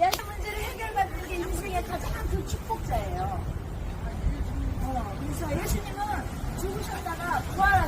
여자 문제를 해결받는 게 가장 큰 축복자예요. 어, 그래서 예수님은 죽으셨다가 부활